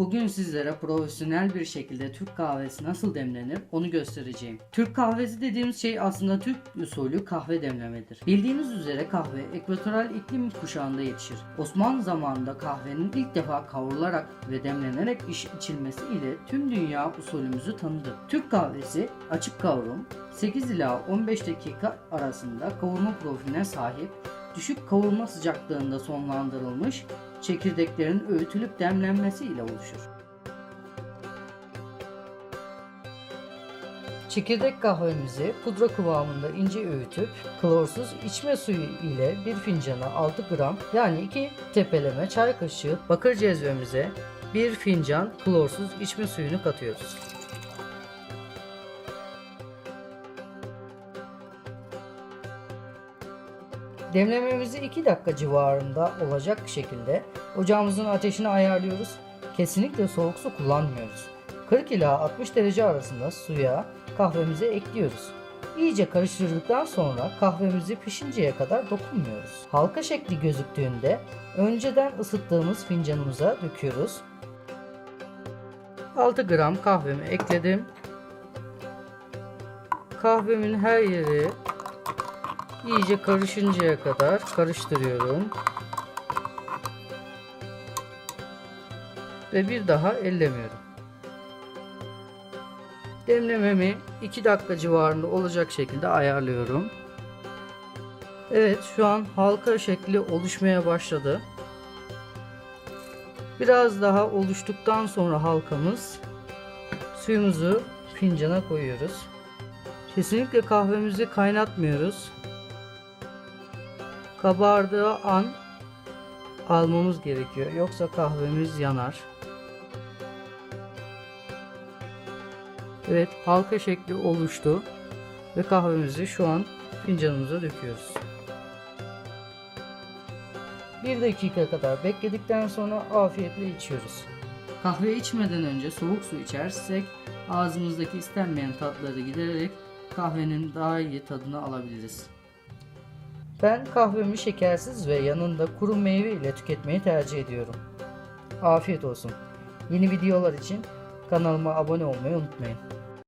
Bugün sizlere profesyonel bir şekilde Türk kahvesi nasıl demlenir onu göstereceğim. Türk kahvesi dediğimiz şey aslında Türk usulü kahve demlemedir. Bildiğiniz üzere kahve ekvatoral iklim kuşağında yetişir. Osmanlı zamanında kahvenin ilk defa kavrularak ve demlenerek iş içilmesi ile tüm dünya usulümüzü tanıdı. Türk kahvesi açık kavrum 8 ila 15 dakika arasında kavurma profiline sahip düşük kavurma sıcaklığında sonlandırılmış çekirdeklerin öğütülüp demlenmesi ile oluşur. Çekirdek kahvemizi pudra kıvamında ince öğütüp klorsuz içme suyu ile bir fincana 6 gram yani 2 tepeleme çay kaşığı bakır cezvemize bir fincan klorsuz içme suyunu katıyoruz. Demlememizi 2 dakika civarında olacak şekilde ocağımızın ateşini ayarlıyoruz. Kesinlikle soğuk su kullanmıyoruz. 40 ila 60 derece arasında suya kahvemizi ekliyoruz. İyice karıştırdıktan sonra kahvemizi pişinceye kadar dokunmuyoruz. Halka şekli gözüktüğünde önceden ısıttığımız fincanımıza döküyoruz. 6 gram kahvemi ekledim. Kahvemin her yeri iyice karışıncaya kadar karıştırıyorum. Ve bir daha ellemiyorum. Demlememi 2 dakika civarında olacak şekilde ayarlıyorum. Evet şu an halka şekli oluşmaya başladı. Biraz daha oluştuktan sonra halkamız suyumuzu fincana koyuyoruz. Kesinlikle kahvemizi kaynatmıyoruz kabardığı an almamız gerekiyor. Yoksa kahvemiz yanar. Evet halka şekli oluştu. Ve kahvemizi şu an fincanımıza döküyoruz. Bir dakika kadar bekledikten sonra afiyetle içiyoruz. Kahve içmeden önce soğuk su içersek ağzımızdaki istenmeyen tatları gidererek kahvenin daha iyi tadını alabiliriz. Ben kahvemi şekersiz ve yanında kuru meyve ile tüketmeyi tercih ediyorum. Afiyet olsun. Yeni videolar için kanalıma abone olmayı unutmayın.